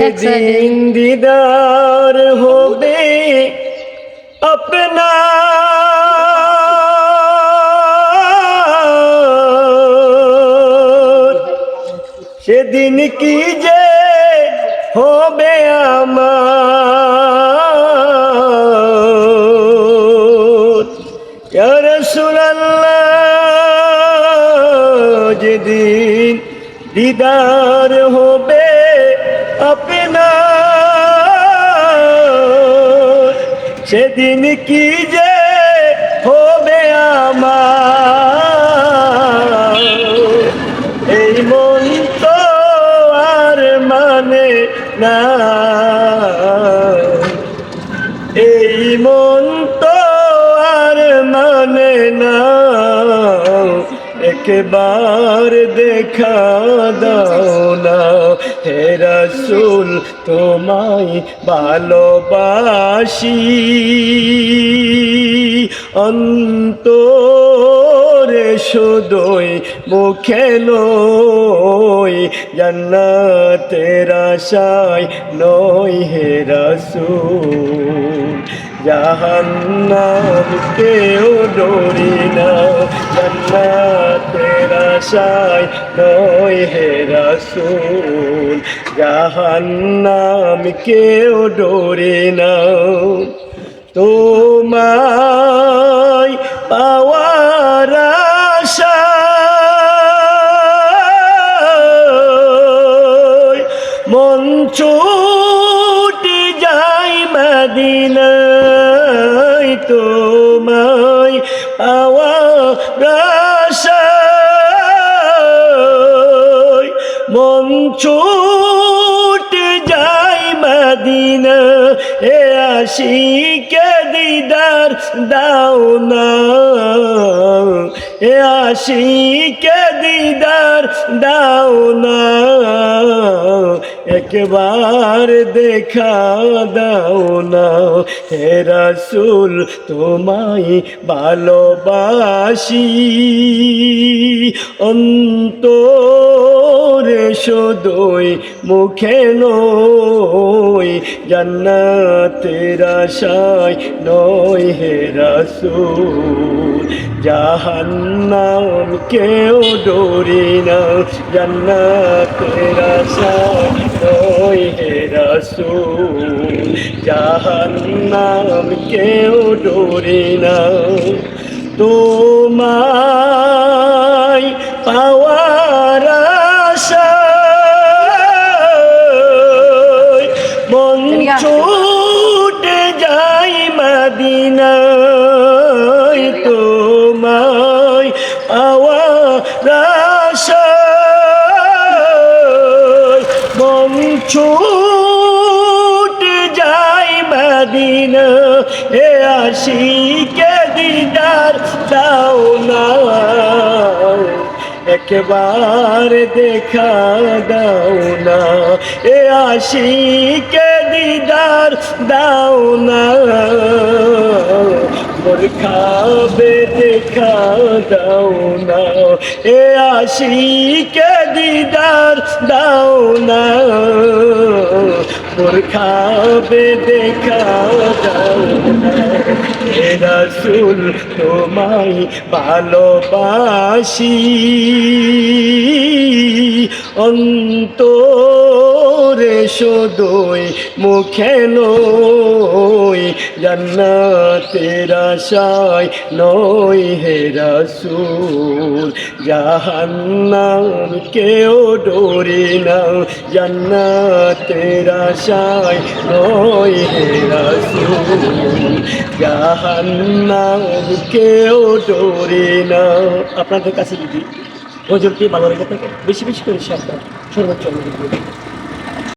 যেদিন দিদার হবে আপনা। সেদিন কি যে হবে আমার? রাসূলুল্লাহ যেদিন দিদার হবে আপনার সেদিন কি যে হবে আমার? এই মন তো আর মানে না। একবার দেখা দাও না। হে তোমায় ভালোবাসি। অন্তরে শুধুই মুখে নই, জান্নাতের আশায় নই হে রসুল। জাহান্নাম কেউ ডরি না জান্নাতের আশায় নই হে রসুল। জাহান্নাম কেউ ডরি না তোমায় পাওয়ার আশায় মন ছুটে যাই মদিনায়। তোমায় পাওয়ার ছুটে যাই মদিনা, এ আশিকে দিদার দাও না। এ আশিকে দিদার দাও না। একবার দেখা দাও না। হে রসুল, তোমায় ভালোবাসি। অন্তরে শুধুই মুখে নই, জান্নাতের আশায় নয় হে রসুল। জাহান্নাম কেউ ডরি না, জান্নাতের আশায় নয় হে রসুল। জাহান্নাম কেউ ডরি না। তোমায় পাওয়ার আশায় ছুটে যাই মদিনা হে আশিকে দিদার দাও না। একবার দেখা দাও না, এ আশিকে দিদার দাও না। মোর খাবে দেখা দাও না এ আশিকে দিদার দাও না। খাবে দেখা দাও রসুল তোমায় ভালোবাসি অন্তরে শুধুই মুখে নই, জান্নাতের আশায় নই হে রসুল। জাহান্নাম কেউ ডরি না, জান্নাতের আশায় নই হে রসুল। জাহান্নাম কেউ ডরি না। আপনাদের কাছে যদি ওজনটি ভালো লেগে থাকে বেশি বেশি করে শেয়ার করেন। সর্বোচ্চ।